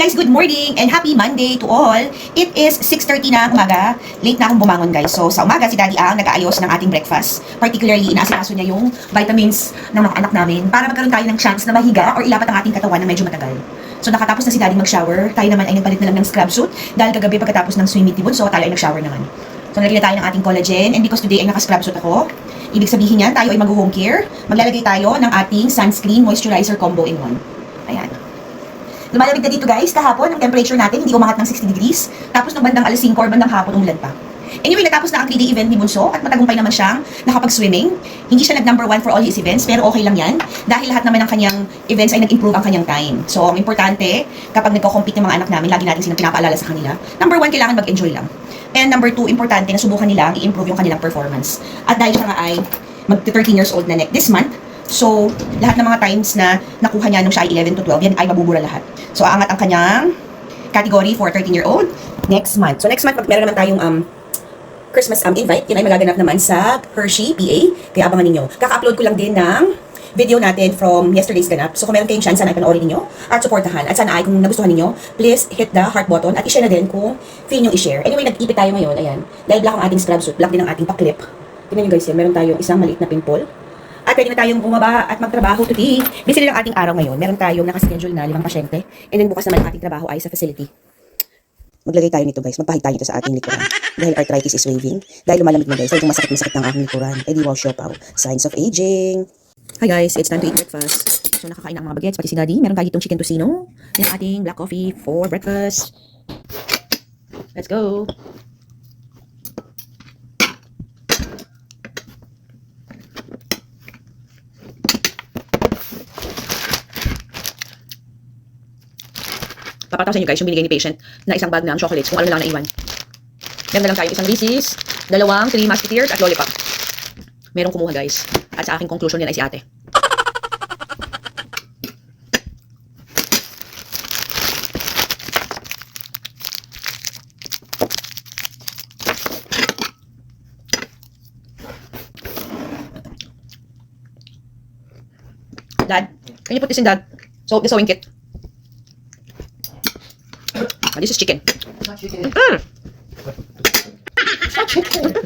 guys, good morning and happy Monday to all. It is 6.30 na umaga. Late na akong bumangon guys. So sa umaga si Daddy ang nag-aayos ng ating breakfast. Particularly, inaasikaso niya yung vitamins ng mga anak namin para magkaroon tayo ng chance na mahiga or ilapat ang ating katawan ng medyo matagal. So nakatapos na si Daddy mag-shower. Tayo naman ay nagpalit na lang ng scrub suit dahil kagabi pagkatapos ng swim meet ni Bunso, tayo ay nag-shower naman. So nalagyan na tayo ng ating collagen and because today ay naka-scrub suit ako, ibig sabihin yan, tayo ay mag-home care. Maglalagay tayo ng ating sunscreen moisturizer combo in one. Ayan. Lumalamig na dito guys, kahapon ang temperature natin hindi umangat ng 60 degrees. Tapos nung bandang alas 5 or bandang hapon umulan pa. Anyway, natapos na ang 3-day event ni Bunso at matagumpay naman siyang nakapag-swimming. Hindi siya nag-number one for all his events, pero okay lang yan. Dahil lahat naman ng kanyang events ay nag-improve ang kanyang time. So, ang importante, kapag nagko-compete ng mga anak namin, lagi natin silang pinapaalala sa kanila. Number one, kailangan mag-enjoy lang. And number two, importante na subukan nila i-improve yung kanilang performance. At dahil siya nga ay mag-13 years old na next this month, So, lahat ng mga times na nakuha niya nung siya ay 11 to 12, yan ay mabubura lahat. So, aangat ang kanyang category for 13-year-old next month. So, next month, meron naman tayong um, Christmas um, invite. Yan ay magaganap naman sa Hershey, PA. Kaya abangan ninyo. Kaka-upload ko lang din ng video natin from yesterday's ganap. So, kung meron kayong chance, sana ay panoorin ninyo at supportahan. At sana ay kung nagustuhan ninyo, please hit the heart button at i-share na din kung feel nyo i-share. Anyway, nag-ipit tayo ngayon. Ayan. Dahil black ang ating scrub suit, black din ang ating paklip. Tingnan nyo guys yan. Meron tayong isang maliit na pimple. At pwede na tayong bumaba at magtrabaho today. Busy lang ating araw ngayon. Meron tayong nakaschedule na limang pasyente. And then bukas naman ang ating trabaho ay sa facility. Maglagay tayo nito guys. Magpahid tayo nito sa ating likuran. Dahil arthritis is waving. Dahil lumalamig na guys. Dahil masakit-masakit ang aking likuran. Eh di wow, show pao. Signs of aging. Hi guys, it's time to eat breakfast. So nakakain ang mga bagets, pati si Daddy. Meron tayo itong chicken tocino. Yung ating black coffee for breakfast. Let's go. Papataw sa inyo guys yung binigay ni patient na isang bag ng chocolates kung ano lang naiwan. Meron na lang tayo isang Reese's, dalawang Three Musketeers at Lollipop. Merong kumuha guys. At sa aking conclusion yan ay si ate. Dad, can you put this in dad? So, the sewing kit. This is chicken. It's not chicken. Mm. It's not chicken.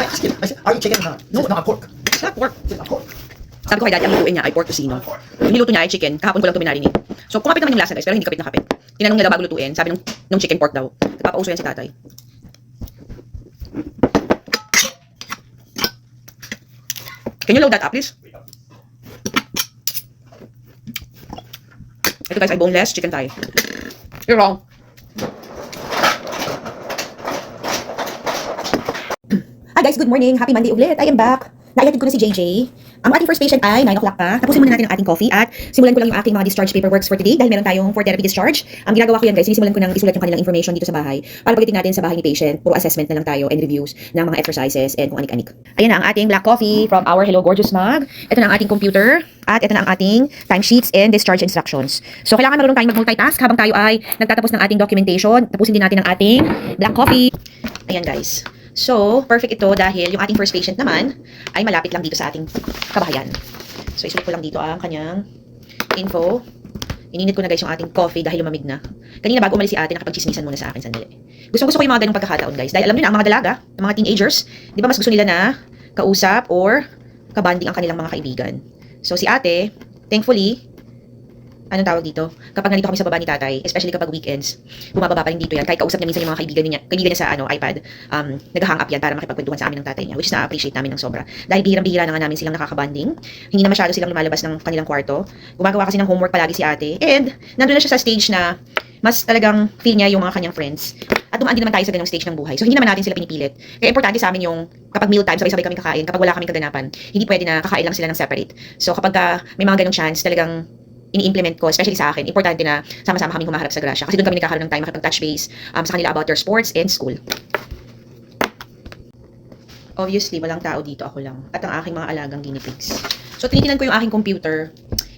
I asked him. I said, "Are you chicken or not?" No, it's not a pork. It's not pork. It's not pork. Sabi ko kay daddy, ang lutuin niya ay pork. Yung niluto niya ay chicken. Kahapon ko lang ito minarinig. So, kumapit naman yung lasa guys, pero hindi kapit na kapit. Tinanong niya daw bago lutuin. Sabi nung, nung chicken pork daw. Nagpapauso yan si tatay. Can you load that up, please? Ito guys ay boneless chicken thigh. You're wrong. Hi guys, good morning. Happy Monday ulit. I am back. Naihatid ko na si JJ. Ang ating first patient ay 9 o'clock pa. Tapusin muna natin ang ating coffee at simulan ko lang yung aking mga discharge paperworks for today dahil meron tayong for therapy discharge. Ang ginagawa ko yan guys, sinisimulan ko nang isulat yung kanilang information dito sa bahay para pagdating natin sa bahay ni patient, puro assessment na lang tayo and reviews ng mga exercises and kung anik-anik. Ayan na ang ating black coffee from our Hello Gorgeous mug. Ito na ang ating computer at ito na ang ating timesheets and discharge instructions. So kailangan marunong tayong mag-multitask habang tayo ay nagtatapos ng ating documentation. Tapusin din natin ang ating black coffee. Ayan guys. So, perfect ito dahil yung ating first patient naman ay malapit lang dito sa ating kabahayan. So, isulit ko lang dito ang kanyang info. Ininit ko na guys yung ating coffee dahil lumamig na. Kanina bago umalis si ate, nakapagchismisan muna sa akin sandali. Gusto gusto ko yung mga ganong pagkakataon guys. Dahil alam niyo na, ang mga dalaga, ang mga teenagers, di ba mas gusto nila na kausap or kabanding ang kanilang mga kaibigan. So, si ate, thankfully, anong tawag dito? Kapag nandito kami sa baba ni tatay, especially kapag weekends, bumababa pa rin dito yan. Kahit kausap niya minsan yung mga kaibigan niya, kaibigan niya sa ano, iPad, um, nag-hang up yan para makipagkwentuhan sa amin ng tatay niya, which is na-appreciate namin ng sobra. Dahil bihirang-bihira na nga namin silang nakakabanding, hindi na masyado silang lumalabas ng kanilang kwarto. Gumagawa kasi ng homework palagi si ate. And, nandun na siya sa stage na mas talagang feel niya yung mga kanyang friends. At dumaan din naman tayo sa ganung stage ng buhay. So, hindi naman natin sila pinipilit. Kaya importante sa amin yung kapag meal time, sabay-sabay kami kakain. Kapag wala kaming kaganapan, hindi pwede na kakain lang sila ng separate. So, kapag ka may mga ganong chance, talagang ini-implement ko, especially sa akin, importante na sama-sama kaming humaharap sa grasya. Kasi doon kami nagkakaroon ng time makipag-touch base um, sa kanila about their sports and school. Obviously, walang tao dito, ako lang. At ang aking mga alagang guinea pigs. So, tinitingnan ko yung aking computer.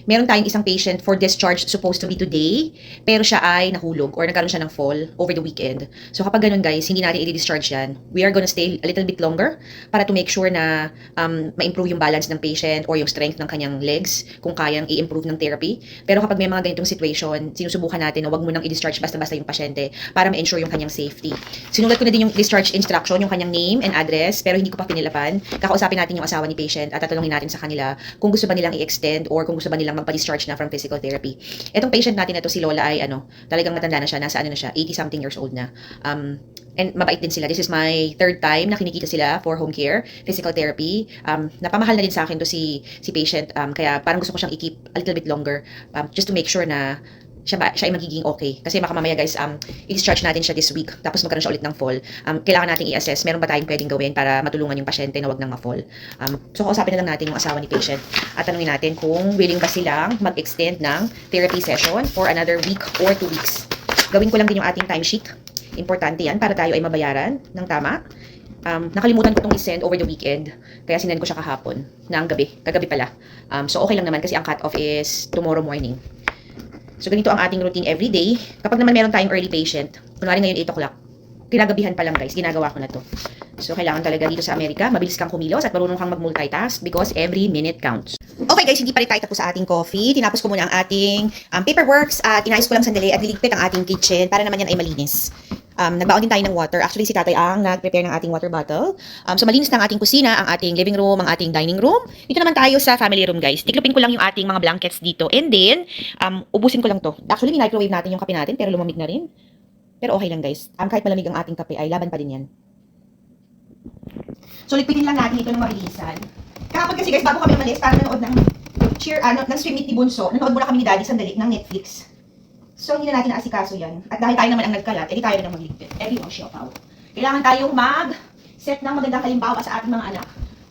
Meron tayong isang patient for discharge supposed to be today, pero siya ay nahulog or nagkaroon siya ng fall over the weekend. So kapag ganun guys, hindi natin i-discharge yan. We are gonna stay a little bit longer para to make sure na um, ma-improve yung balance ng patient or yung strength ng kanyang legs kung kayang i-improve ng therapy. Pero kapag may mga ganitong situation, sinusubukan natin na wag mo nang i-discharge basta-basta yung pasyente para ma-ensure yung kanyang safety. Sinulat ko na din yung discharge instruction, yung kanyang name and address, pero hindi ko pa pinilapan. Kakausapin natin yung asawa ni patient at tatanungin natin sa kanila kung gusto ba nilang i-extend or kung gusto ba nilang magpa-discharge na from physical therapy. Etong patient natin na to si Lola ay ano, talagang matanda na siya, nasa ano na siya, 80 something years old na. Um, and mabait din sila. This is my third time na kinikita sila for home care, physical therapy. Um, napamahal na din sa akin to si si patient. Um, kaya parang gusto ko siyang i-keep a little bit longer um, just to make sure na siya, ba, siya ay magiging okay. Kasi baka mamaya guys, um, i-discharge natin siya this week. Tapos magkaroon siya ulit ng fall. Um, kailangan natin i-assess. Meron ba tayong pwedeng gawin para matulungan yung pasyente na wag nang ma-fall. Um, so, kausapin na lang natin yung asawa ni patient. At tanungin natin kung willing ba silang mag-extend ng therapy session for another week or two weeks. Gawin ko lang din yung ating timesheet. Importante yan para tayo ay mabayaran ng tama. Um, nakalimutan ko itong i-send over the weekend. Kaya sinend ko siya kahapon. Na ang gabi. Kagabi pala. Um, so, okay lang naman kasi ang cut-off is tomorrow morning. So, ganito ang ating routine every day. Kapag naman meron tayong early patient, kunwari ngayon 8 o'clock, kinagabihan pa lang guys, ginagawa ko na to. So, kailangan talaga dito sa Amerika, mabilis kang kumilos at marunong kang mag-multitask because every minute counts. Okay guys, hindi pa rin tayo tapos sa ating coffee. Tinapos ko muna ang ating um, paperworks at inayos ko lang sandali at niligpit ang ating kitchen para naman yan ay malinis. Um, nagbaon din tayo ng water. Actually, si tatay ang nag-prepare ng ating water bottle. Um, so, malinis na ang ating kusina, ang ating living room, ang ating dining room. Dito naman tayo sa family room, guys. Tiklopin ko lang yung ating mga blankets dito. And then, um, ubusin ko lang to. Actually, ni-microwave natin yung kape natin, pero lumamig na rin. Pero okay lang, guys. Um, kahit malamig ang ating kape, ay laban pa din yan. So, ligpitin lang natin ito ng mabilisan. Kahapon kasi, guys, bago kami umalis, para nanood ng cheer, ano, ng stream meet ni Bunso, nanood muna kami ni Daddy sandali ng Netflix. So, hindi na natin naasikaso yan. At dahil tayo naman ang nagkalat, edi tayo na magligpit. Everyone show out. Kailangan tayong mag-set ng magandang halimbawa sa ating mga anak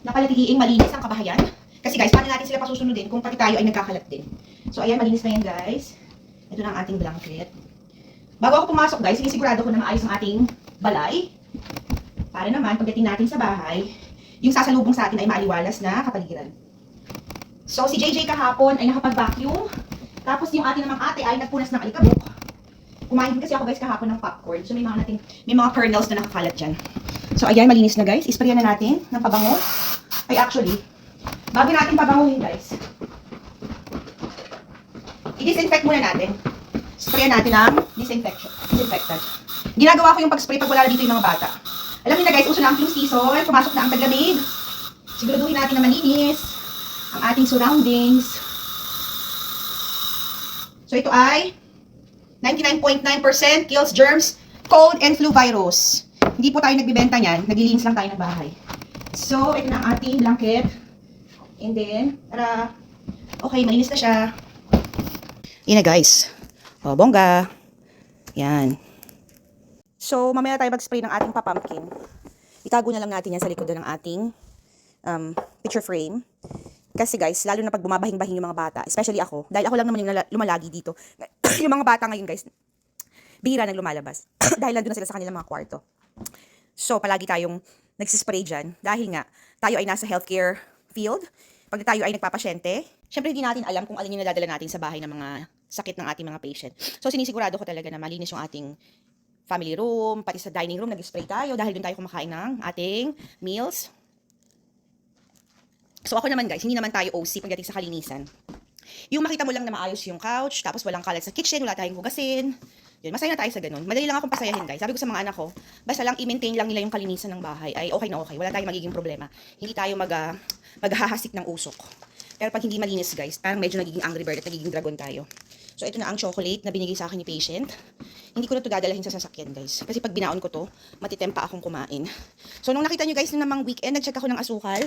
na palatiging malinis ang kabahayan. Kasi guys, paano natin sila pasusunodin kung pati tayo ay nagkakalat din. So, ayan, malinis na yan guys. Ito na ang ating blanket. Bago ako pumasok guys, sinisigurado ko na maayos ang ating balay. Para naman, pagdating natin sa bahay, yung sasalubong sa atin ay maaliwalas na kapaligiran. So, si JJ kahapon ay nakapag-vacuum. Tapos yung ating namang ate ay nagpunas ng alikabok. Kumain din kasi ako guys kahapon ng popcorn. So may mga nating, may mga kernels na nakakalat dyan. So ayan, malinis na guys. Isprayan na natin ng pabango. Ay actually, bago natin pabanguhin guys, i-disinfect muna natin. Sprayan natin ng disinfection, disinfectant. Ginagawa ko yung pag-spray pag wala dito yung mga bata. Alam niyo na guys, uso na ang flu season, pumasok na ang taglamig. Siguraduhin natin na malinis ang ating surroundings. So ito ay 99.9% kills germs, cold, and flu virus. Hindi po tayo nagbibenta niyan. Naglilinis lang tayo ng bahay. So, ito na ang ating blanket. And then, tara. Okay, malinis na siya. Yan na guys. O, bongga. Yan. So, mamaya tayo mag-spray ng ating papumpkin. Itago na lang natin yan sa likod ng ating um, picture frame. Kasi guys, lalo na pag bumabahing-bahing yung mga bata, especially ako, dahil ako lang naman yung lumalagi dito. yung mga bata ngayon guys, bihira nang lumalabas. dahil nandun na sila sa kanilang mga kwarto. So, palagi tayong nagsispray dyan. Dahil nga, tayo ay nasa healthcare field. Pag tayo ay nagpapasyente, syempre hindi natin alam kung alin yung nadadala natin sa bahay ng mga sakit ng ating mga patient. So, sinisigurado ko talaga na malinis yung ating family room, pati sa dining room, nag-spray tayo dahil doon tayo kumakain ng ating meals. So ako naman guys, hindi naman tayo OC pagdating sa kalinisan. Yung makita mo lang na maayos yung couch, tapos walang kalat sa kitchen, wala tayong hugasin. Yun, masaya na tayo sa ganun. Madali lang akong pasayahin guys. Sabi ko sa mga anak ko, basta lang i-maintain lang nila yung kalinisan ng bahay, ay okay na okay. Wala tayong magiging problema. Hindi tayo mag, uh, maghahasik ng usok. Pero pag hindi malinis guys, parang medyo nagiging angry bird at nagiging dragon tayo. So ito na ang chocolate na binigay sa akin ni patient. Hindi ko na to dadalahin sa sasakyan guys. Kasi pag binaon ko to, matitempa akong kumain. So nung nakita nyo guys na namang weekend, nag-check ako ng asukal.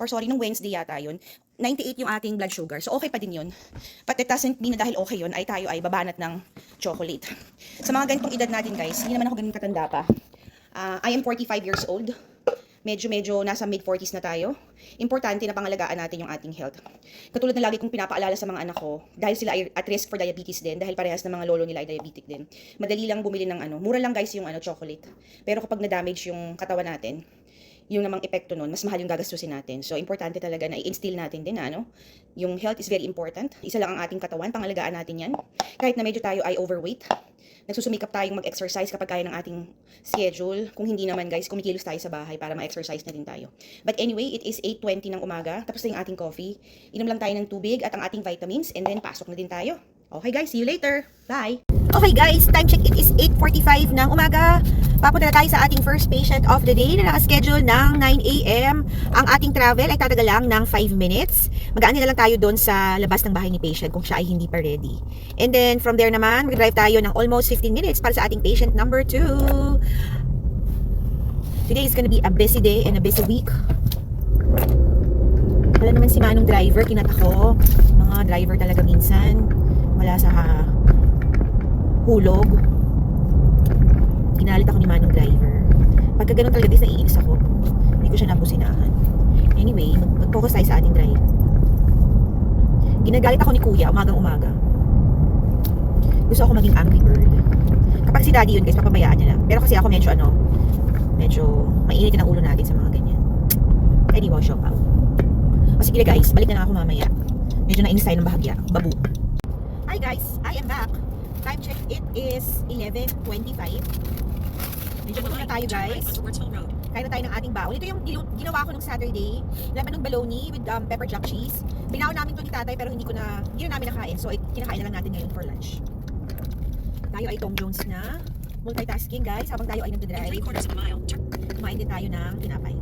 Or sorry, nung Wednesday yata yun. 98 yung ating blood sugar. So okay pa din yun. But it doesn't mean na dahil okay yun, ay tayo ay babanat ng chocolate. Sa mga ganitong edad natin guys, hindi naman ako ganun katanda pa. Ah, I am 45 years old medyo-medyo nasa mid-40s na tayo, importante na pangalagaan natin yung ating health. Katulad na lagi kong pinapaalala sa mga anak ko, dahil sila ay at risk for diabetes din, dahil parehas na mga lolo nila ay diabetic din. Madali lang bumili ng ano, mura lang guys yung ano chocolate. Pero kapag na-damage yung katawan natin, yung namang epekto nun, mas mahal yung gagastusin natin. So, importante talaga na i-instill natin din ano, yung health is very important. Isa lang ang ating katawan, pangalagaan natin yan. Kahit na medyo tayo ay overweight, nagsusumikap tayong mag-exercise kapag kaya ng ating schedule. Kung hindi naman guys, kumikilos tayo sa bahay para ma-exercise na din tayo. But anyway, it is 8.20 ng umaga, tapos na yung ating coffee. Inom lang tayo ng tubig at ang ating vitamins, and then pasok na din tayo. Okay guys, see you later. Bye! Okay guys, time check it is 8.45 ng umaga. Papunta na tayo sa ating first patient of the day na nakaschedule ng 9 a.m. Ang ating travel ay tatagal lang ng 5 minutes. Magaan na lang tayo doon sa labas ng bahay ni patient kung siya ay hindi pa ready. And then from there naman, mag-drive tayo ng almost 15 minutes para sa ating patient number 2. Today is gonna be a busy day and a busy week. Wala naman si Manong driver, kinat ako. Mga driver talaga minsan. Wala sa ha, hulog. Ginalit ako ni Manong driver. Pagka ganun talaga, dis naiinis ako. Hindi ko siya napusinahan. Anyway, mag- mag-focus tayo sa ating drive. Ginagalit ako ni Kuya, umagang-umaga. Gusto ako maging angry bird. Kapag si daddy yun guys, papabayaan niya lang. Pero kasi ako medyo ano, medyo mainit ang ulo natin sa mga ganyan. Ba show out. O sige guys, balik na lang ako mamaya. Medyo nainis tayo ng bahagya. Babu. Hi guys, I am back. Time check, it is 11.25. Gutom na tayo guys. Kain na tayo ng ating baon. Ito yung ginawa ko nung Saturday. Laman ng bologna with um, pepper jack cheese. Binaon namin to ni tatay pero hindi ko na, hindi na namin nakain. So, kinakain na lang natin ngayon for lunch. Tayo ay Tom Jones na. Multitasking guys habang tayo ay nagdadrive. Kumain din tayo ng tinapay.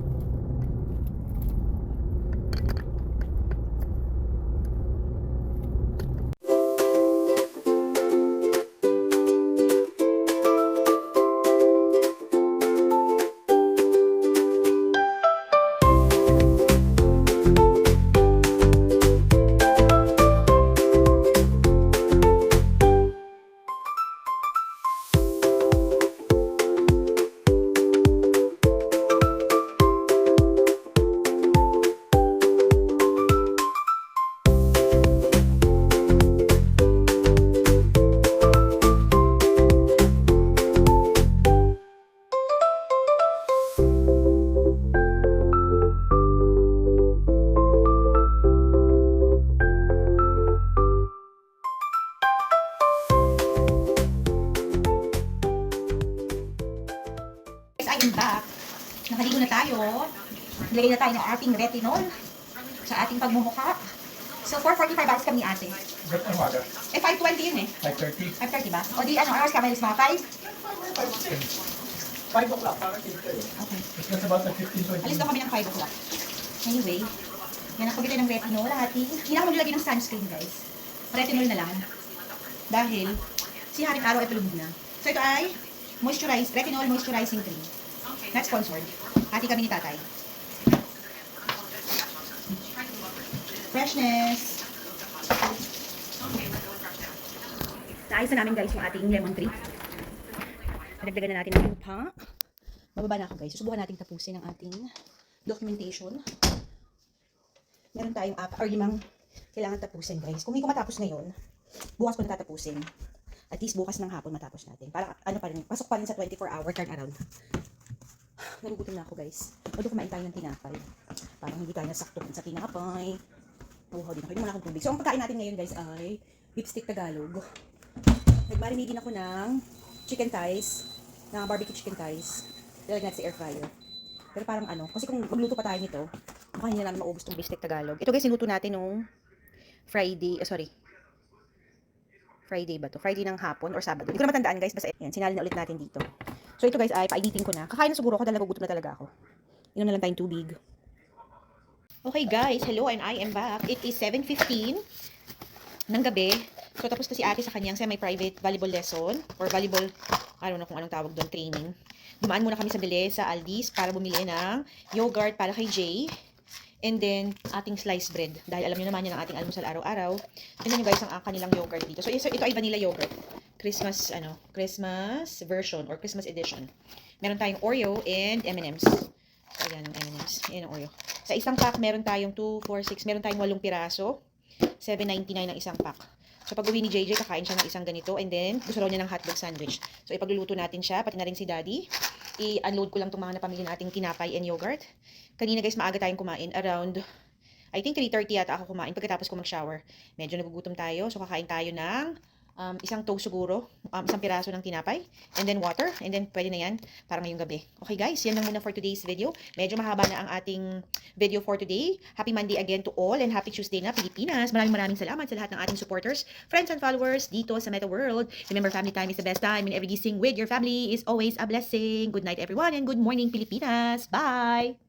Guys, I am back. Nakaligo na tayo. Nilagay na tayo ng ating retinol sa ating pagmumukha. So, 4.45 hours kami ate. Ba't ang umaga? Eh, 5.20 yun eh. 5.30? 5.30 ba? O di, ano, hours ka, Maris? Mga 5? 5 o'clock, parang dito eh. Okay. It's just about like 15, 20 Alis daw kami ng 5 o'clock. Anyway, yan ang pagbili ng retinol. Ating, hindi na ako maglagay ng sunscreen, guys. Retinol na lang. Dahil, si Haring Araw ay palubog na. So, ito ay moisturize, retinol moisturizing cream. Not sponsored. Hati kami ni tatay. Freshness. Naayos na namin guys yung ating lemon tree. Nadagdagan na natin ng lupa. Bababa na ako guys. Susubukan natin tapusin ang ating documentation. Meron tayong apat or limang kailangan tapusin guys. Kung hindi ko matapos ngayon, bukas ko na tatapusin. At least bukas ng hapon matapos natin. Para ano pa rin, pasok pa rin sa 24 hour turnaround. Nagugutom na ako guys. Although kumain tayo ng tinapay. Parang hindi tayo nasaktuhan sa tinapay. Uhaw din ako. Hindi muna akong tubig. So ang pagkain natin ngayon guys ay beef stick Tagalog. Nagmarinate din ako ng chicken thighs, na barbecue chicken thighs. Lalagyan natin sa air fryer. Pero parang ano, kasi kung magluto pa tayo nito, baka hindi na namin maubos tong beef stick Tagalog. Ito guys, sinuto natin nung Friday, oh, sorry. Friday ba to? Friday ng hapon or Sabado. Hindi ko na matandaan guys, basta yan, sinali na ulit natin dito. So ito guys ay painitin ko na. Kakain na siguro ako dahil nagugutom na talaga ako. Inom na lang tayong tubig. Okay guys, hello and I am back. It is 7.15 ng gabi. So tapos na si ate sa kanyang semi-private volleyball lesson or volleyball, I don't know kung anong tawag doon, training. Dumaan muna kami sa bili sa Aldi's para bumili ng yogurt para kay Jay. And then, ating sliced bread. Dahil alam niyo naman yan ang ating almusal araw-araw. Tingnan niyo guys ang, ang kanilang yogurt dito. So, ito ay vanilla yogurt. Christmas, ano, Christmas version or Christmas edition. Meron tayong Oreo and M&M's. So, ayan ang M&M's. Ayan ang Oreo. Sa isang pack, meron tayong 2, 4, 6. Meron tayong 8 piraso. 7.99 ang isang pack. So pag uwi ni JJ, kakain siya ng isang ganito and then gusto raw niya ng hotdog sandwich. So ipagluluto natin siya, pati na rin si Daddy. I-unload ko lang itong mga napamili nating tinapay and yogurt. Kanina guys, maaga tayong kumain. Around, I think 3.30 yata ako kumain pagkatapos ko mag-shower. Medyo nagugutom tayo. So kakain tayo ng um, isang toast siguro, um, isang piraso ng tinapay, and then water, and then pwede na yan para ngayong gabi. Okay guys, yan lang muna for today's video. Medyo mahaba na ang ating video for today. Happy Monday again to all and happy Tuesday na Pilipinas. Maraming maraming salamat sa lahat ng ating supporters, friends and followers dito sa Meta World. Remember, family time is the best time and every gising with your family is always a blessing. Good night everyone and good morning Pilipinas. Bye!